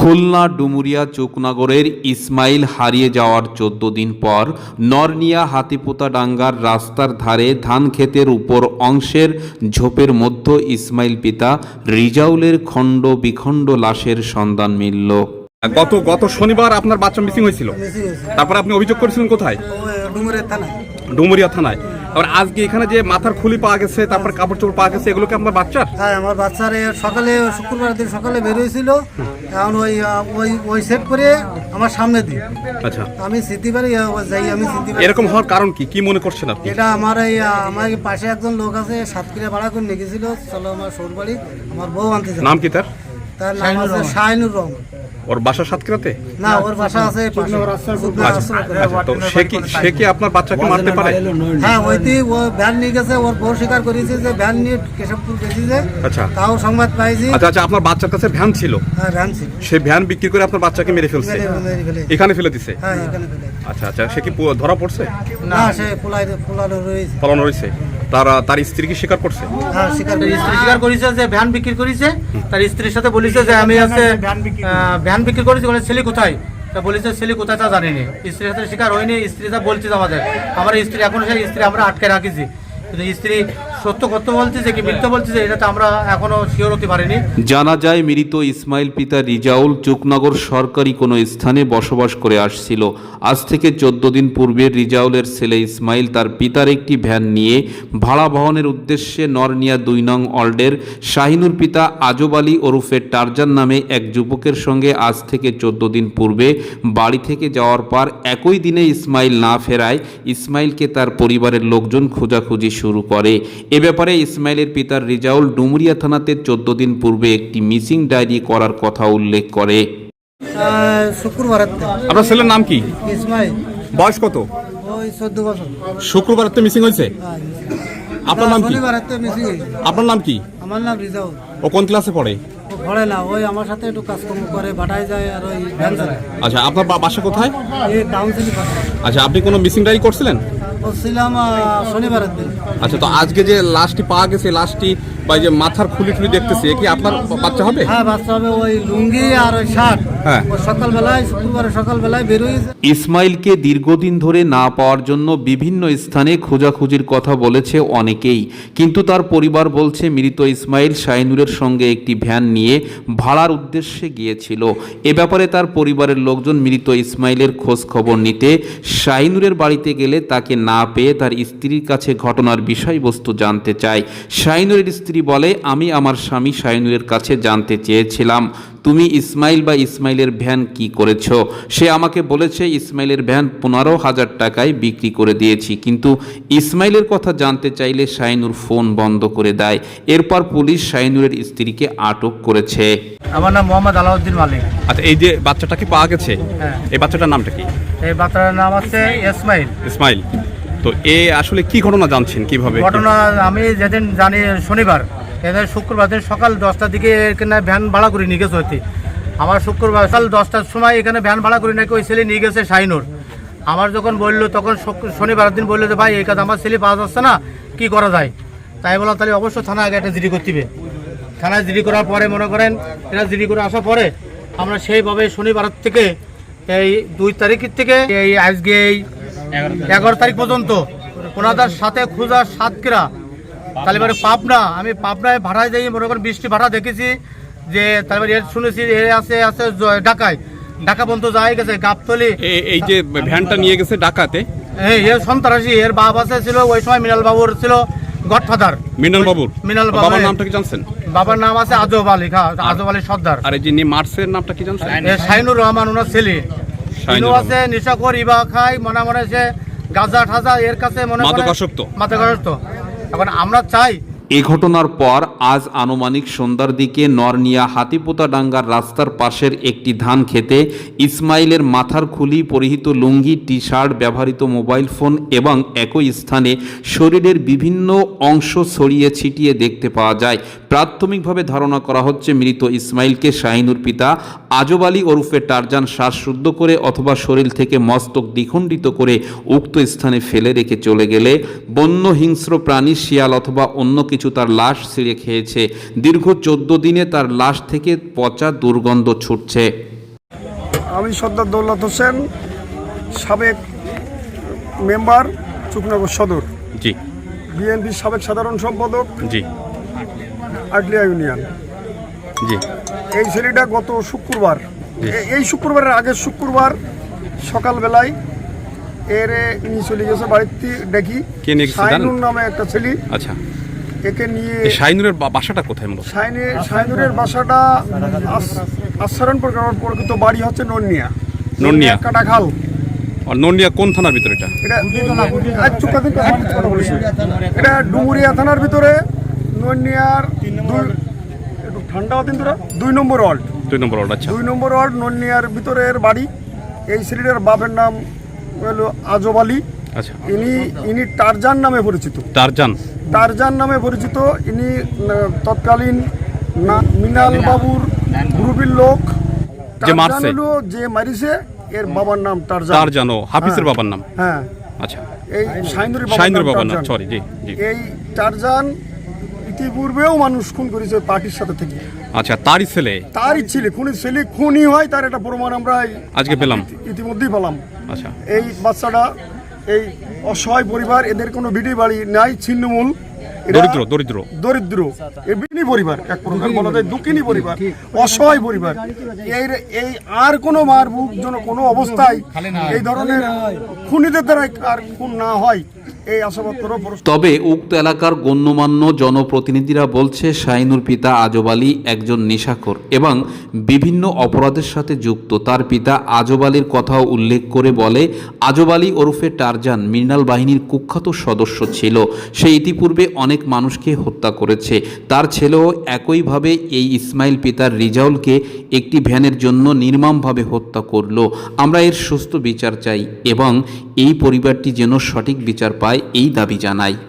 খুলনা ডুমুরিয়া চোকনগরের ইসমাইল হারিয়ে যাওয়ার চোদ্দ দিন পর নরনিয়া হাতিপোতা ডাঙ্গার রাস্তার ধারে ধান ক্ষেতের উপর অংশের ঝোপের মধ্য ইসমাইল পিতা রিজাউলের খণ্ড বিখণ্ড লাশের সন্ধান মিলল। গত গত শনিবার আপনার বাচ্চা মিসিং হয়েছিল। তারপর আপনি অভিযোগ করেছিলেন কোথায়? থানায়। ডুমুরিয়া থানায়। তারপর আজকে এখানে যে মাথার খুলি পাওয়া গেছে তারপর কাপড় চোপড় পাওয়া গেছে এগুলো কি আপনার বাচ্চার? হ্যাঁ আমার বাচ্চার সকালে শুক্রবার দিন সকালে বেরোয়েছিল। এখন ওই ওই ওই সেট করে আমার সামনে দিই আচ্ছা। আমি স্মৃতিবাড়ি যাই আমি স্মৃতিবাড়ি এরকম হওয়ার কারণ কি? কি মনে করছেন আপনি? এটা আমার এই আমার পাশে একজন লোক আছে সাতক্ষীরা ভাড়া করে নিয়ে গেছিল। চলো আমার সৌর বাড়ি আমার বউ আনতে নাম কি তার? তার নাম আছে শাহিনুর রহমান। ওর বাসা সাতক্ষীরাতে? না ওর বাসা আছে আচ্ছা আচ্ছা, তো সে কি সে কি আপনার বাচ্চাকে মারতে পারে? হ্যাঁ ওইটি ও ভ্যান নিয়ে গেছে ওর বউ স্বীকার করেছে যে ভ্যান নিয়ে কেশবপুর গেছে আচ্ছা। তাও সংবাদ পাইছি। আচ্ছা আচ্ছা আপনার বাচ্চার কাছে ভ্যান ছিল? হ্যাঁ ভ্যান ছিল। সে ভ্যান বিক্রি করে আপনার বাচ্চাকে মেরে ফেলছে। এখানে ফেলে দিছে? হ্যাঁ এখানে ফেলে আচ্ছা আচ্ছা সে কি ধরা পড়ছে? না সে পোলাই পোলানো রয়েছে। পালানো রয়েছে। তার তার স্ত্রী কি স্বীকার করছে? হ্যাঁ স্বীকার করেছে। স্ত্রী স্বীকার করেছে যে ভ্যান বিক্রি করেছে তার স্ত্রীর সাথে বলেছে যে আমি আছে ভ্যান বিক্রি করেছি বলে ছেলে কোথায়? তা বলেছে ছেলে কোথায় তা জানিনি। স্ত্রীর সাথে শিকার হয়নি স্ত্রী যা বলছে আমাদের। আমার স্ত্রী এখন সেই স্ত্রী আমরা আটকে রাখিছি। কিন্তু স্ত্রী সত্য কত বলছে যে কি মিথ্যা বলছে যে এটা তো আমরা এখনও শিওর হতে পারিনি। জানা যায়, মৃত ইসমাইল পিতা রিজাউল চুকনগর সরকারি কোনো স্থানে বসবাস করে আসছিল। আজ থেকে চোদ্দ দিন পূর্বে রিজাউলের ছেলে ইসমাইল তার পিতার একটি ভ্যান নিয়ে ভাড়া বহনের উদ্দেশ্যে নরনিয়া দুই নং অল্ডের শাহিনুর পিতা আজব আলী ওরফে টারজান নামে এক যুবকের সঙ্গে আজ থেকে চোদ্দ দিন পূর্বে বাড়ি থেকে যাওয়ার পর একই দিনে ইসমাইল না ফেরায় ইসমাইলকে তার পরিবারের লোকজন খোঁজাখুঁজি শুরু করে। এ ব্যাপারে ইসমাইলের পিতার রিজাউল ডুমুরিয়া থানাতে চোদ্দ দিন পূর্বে একটি মিসিং ডায়েরি করার কথা উল্লেখ করে। আহ, শুক্রবারের আপনার ছেলের নাম কি? ইসমাইল। বয়স কত? শুক্রবার তো মিসিং হয়েছে? হ্যাঁ, আপনার নাম কি? আপনার নাম কি? আমার নাম রিজাউল। ও কোন ক্লাসে পড়ে? পড়ে না ওই আমার সাথে একটু কাজকর্ম করে বাটায় যায় আর ওই ভ্যান আচ্ছা আপনার বাসা কোথায়? এই আচ্ছা আপনি কোনো মিসিং ডায়েরি করছিলেন? বলছিলাম শনিবারের দিন। আচ্ছা তো আজকে যে লাশটি পাওয়া গেছে লাশটি বা যে মাথার খুলি খুলি দেখতেছি এ কি আপনার বাচ্চা হবে? হ্যাঁ বাচ্চা হবে ওই লুঙ্গি আর ওই শার্ট। হ্যাঁ। সকালবেলায় শুক্রবারে সকালবেলায় বেরোয়েছে ইসমাইলকে দীর্ঘদিন ধরে না পাওয়ার জন্য বিভিন্ন স্থানে খোঁজাখুঁজির কথা বলেছে অনেকেই। কিন্তু তার পরিবার বলছে মৃত ইসমাইল শাহিনুরের সঙ্গে একটি ভ্যান নিয়ে ভাড়ার উদ্দেশ্যে গিয়েছিল। এ ব্যাপারে তার পরিবারের লোকজন মৃত ইসমাইলের খোঁজ খবর নিতে শাহিনুরের বাড়িতে গেলে তাকে না পেয়ে তার স্ত্রীর কাছে ঘটনার বিষয়বস্তু জানতে চায়। শাহিনুরের স্ত্রী বলে আমি আমার স্বামী শাহিনুরের কাছে জানতে চেয়েছিলাম তুমি ইসমাইল বা ইসমাইলের ভ্যান কি করেছ? সে আমাকে বলেছে ইসমাইলের ভ্যান পনেরো হাজার টাকায় বিক্রি করে দিয়েছি কিন্তু ইসমাইলের কথা জানতে চাইলে শাহিনুর ফোন বন্ধ করে দেয়। এরপর পুলিশ শাহিনুরের স্ত্রীকে আটক করেছে। আমার নাম মোহাম্মদ আলাউদ্দিন মালিক। আচ্ছা এই যে বাচ্চাটাকে পাওয়া গেছে? হ্যাঁ। এই বাচ্চাটার নামটা কি? এই বাচ্চার নাম আছে ইসমাইল। ইসমাইল। তো এ আসলে কি ঘটনা জানছেন কীভাবে? ঘটনা আমি যেদিন জানি শনিবার এদের শুক্রবার দিন সকাল দশটার দিকে এখানে ভ্যান ভাড়া করে নিয়ে গেছে হইতে। আমার শুক্রবার সকাল দশটার সময় এখানে ভ্যান ভাড়া করে নাকি ওই ছেলে নিয়ে গেছে শাহিনুর আমার যখন বলল, তখন শনিবার দিন বলল যে, ভাই, এই কাজ আমার ছেলে পাওয়া যাচ্ছে না, কি করা যায়? তাই বললাম, তাহলে অবশ্যই থানা আগে একটা জিডি করতে হবে। থানায় জিডি করার পরে মনে করেন এটা জিডি করে আসার পরে আমরা সেইভাবে শনিবার থেকে এই দুই তারিখের থেকে এই আজকে এই এগারো তারিখ। পর্যন্ত। ওনাদের সাথে খুঁজা সাতক্ষীরা তাহলে এবারে পাবনা। আমি পাবনায় ভাড়ায় যাই মনে করেন বৃষ্টি ভাড়া দেখেছি যে তারপরে এর শুনেছি এ আছে আছে ঢাকায়। ঢাকা পর্যন্ত যাই গেছে গাবতলি। এই যে ভ্যানটা নিয়ে গেছে ডাকাতে এই এর সন্ত্রাসী এর বাপ আছে ছিল ওই সময় মিনাল বাবুর ছিল গডফাদার। মৃণাল বাবুর মৃণাল বাবু। বাবার নামটা কি জানছেন? বাবার নাম আছে আজব আলী খা আজব আলী সর্দার। আর এই যে মার্সের নামটা কি জানছেন? শাহিনুর রহমান ওনার ছেলে। ইনু আছে নিশাকর ইবা খাই মনে মনে সে গাজা ঠাজা এর কাছে মনে মাদকাসক্ত। মাদকাসক্ত এখন আমরা চাই এ ঘটনার পর আজ আনুমানিক সন্ধ্যার দিকে নরনিয়া হাতিপোতা ডাঙ্গার রাস্তার পাশের একটি ধান খেতে ইসমাইলের মাথার খুলি, পরিহিত লুঙ্গি টি শার্ট ব্যবহৃত মোবাইল ফোন এবং একই স্থানে শরীরের বিভিন্ন অংশ ছড়িয়ে ছিটিয়ে দেখতে পাওয়া যায়। প্রাথমিকভাবে ধারণা করা হচ্ছে মৃত ইসমাইলকে শাহিনুর পিতা আজব আলী ওরফে টারজান শ্বাসরুদ্ধ করে অথবা শরীর থেকে মস্তক দ্বিখণ্ডিত করে উক্ত স্থানে ফেলে রেখে চলে গেলে বন্য হিংস্র প্রাণী, শিয়াল অথবা অন্য কিছু কিছু তার লাশ ছিঁড়ে খেয়েছে। দীর্ঘ চোদ্দ দিনে তার লাশ থেকে পচা দুর্গন্ধ ছুটছে। আমি সর্দার দৌলত হোসেন সাবেক মেম্বার চুকনগর সদর। জি। বিএনপির সাবেক সাধারণ সম্পাদক। জি। আগলিয়া ইউনিয়ন। জি। এই ছেলেটা গত শুক্রবার এই শুক্রবারের আগের শুক্রবার সকালবেলায় এর নিয়ে চলে গেছে বাড়িতে দেখি? শাইনুর নামে একটা ছেলে। আচ্ছা। একে নিয়ে শাহিনুরের বাসাটা কোথায় মূলত? শাইনে শাইনুরের বাসাটা আস- আশ্রয়ণ প্রকার প্রকৃত বাড়ি হচ্ছে নন্নিয়া। নন্নিয়া। কাটাখাল আর নন্ডিয়া কোন থানার ভিতরে এটা? এটা ডুমুরিয়া থানার ভিতরে নন্নিয়ার দুই- একটু ঠান্ডা তোরা। দুই নম্বর ওয়ার্ড। দুই নম্বর ওয়ার্ড আচ্ছা। দুই নম্বর ওয়ার্ড নন্নিয়ার ভিতরের বাড়ি। এই ছেলেটার বাপের নাম হলো আজব আলী। আচ্ছা। ইনি ইনি টারজান নামে পরিচিত। টারজান। টারজান নামে পরিচিত ইনি তৎকালীন মিনাল বাবুর গ্রুপের লোক। যে মারছে। যে মারিছে এর বাবার নাম টারজান। টারজান ও হাফিজের বাবার নাম। হ্যাঁ। আচ্ছা। এই শাহিনুরের শাহিনুরের বাবার নাম সরি জি জি। এই টারজান ইতিপূর্বেও মানুষ খুন করেছে পার্টির সাথে থেকে। আচ্ছা তারই ছেলে? তারই ছেলে খুনি ছেলে খুনই হয় তার একটা প্রমাণ আমরা আজকে পেলাম। ইতিমধ্যেই পেলাম। আচ্ছা। এই বাচ্চাটা এই অসহায় পরিবার এদের কোনো বিটি বাড়ি নাই ছিন্নমূল। দরিদ্র দরিদ্র। দরিদ্র। এ বিনি পরিবার এক প্রকার বলা যায় দুঃখিনী পরিবার অসহায় পরিবার। এই এই আর কোনো মার বুক যেন কোনো অবস্থায় এই ধরনের খুনিদের দ্বারা আর খুন না হয়। তবে উক্ত এলাকার গণ্যমান্য জনপ্রতিনিধিরা বলছে, শাহিনুর পিতা আজব আলী একজন নেশাখোর এবং বিভিন্ন অপরাধের সাথে যুক্ত। তার পিতা আজব আলীর কথাও উল্লেখ করে বলে, আজব আলী ওরফে টারজান মৃণাল বাহিনীর কুখ্যাত সদস্য ছিল। সে ইতিপূর্বে অনেক মানুষকে হত্যা করেছে। তার ছেলেও একইভাবে এই ইসমাইল পিতার রিজাউলকে একটি ভ্যানের জন্য নির্মমভাবে হত্যা করল। আমরা এর সুস্থ বিচার চাই এবং এই পরিবারটি যেন সঠিক বিচার পায় এই দাবি জানাই